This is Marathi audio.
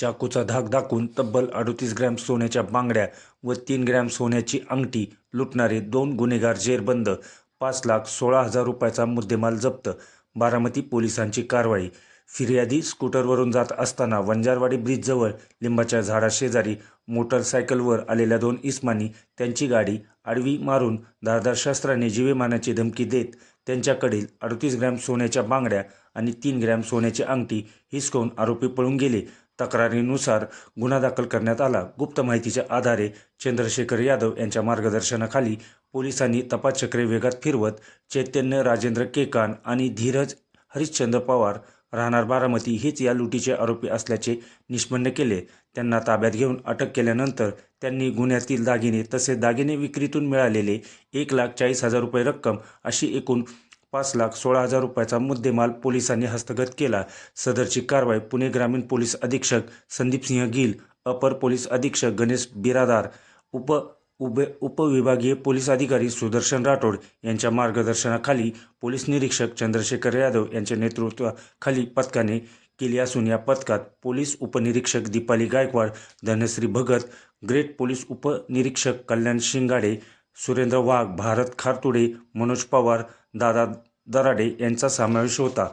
चाकूचा धाक दाखवून तब्बल अडतीस ग्रॅम सोन्याच्या बांगड्या व तीन ग्रॅम सोन्याची अंगठी लुटणारे दोन गुन्हेगार जेरबंद पाच लाख सोळा हजार रुपयाचा मुद्देमाल जप्त बारामती पोलिसांची कारवाई. फिर्यादी स्कूटरवरून जात असताना वंजारवाडी ब्रिजजवळ लिंबाच्या झाडाशेजारी मोटरसायकलवर आलेल्या दोन इस्मानी त्यांची गाडी आडवी मारून धारदार शस्त्राने जीवेमानाची धमकी देत त्यांच्याकडील अडतीस ग्रॅम सोन्याच्या बांगड्या आणि तीन ग्रॅम सोन्याची अंगठी हिसकवून आरोपी पळून गेले. तक्रारीनुसार गुन्हा दाखल करण्यात आला. गुप्त माहितीच्या आधारे चंद्रशेखर यादव यांच्या मार्गदर्शनाखाली पोलिसांनी तपासचक्रे वेगात फिरवत चैतन्य राजेंद्र केकान आणि धीरज हरिश्चंद्र पवार राहणार बारामती हेच या लुटीचे आरोपी असल्याचे निष्पन्न केले. त्यांना ताब्यात घेऊन अटक केल्यानंतर त्यांनी गुन्ह्यातील दागिने तसेच दागिने विक्रीतून मिळालेले एक लाख चाळीस हजार रुपये रक्कम अशी एकूण पाच लाख सोळा हजार रुपयाचा मुद्देमाल पोलिसांनी हस्तगत केला. सदरची कारवाई पुणे ग्रामीण पोलीस अधीक्षक संदीप सिंह गिल अपर पोलीस अधीक्षक गणेश बिरादार उप उबे उपविभागीय पोलीस अधिकारी सुदर्शन राठोड यांच्या मार्गदर्शनाखाली पोलीस निरीक्षक चंद्रशेखर यादव यांच्या नेतृत्वाखाली पथकाने केली असून या पथकात पोलीस उपनिरीक्षक दीपाली गायकवाड धनश्री भगत ग्रेट पोलीस उपनिरीक्षक कल्याण शिंगाडे सुरेंद्र वाघ भारत खारतुडे मनोज पवार दादा दराडे यांचा समावेश होता.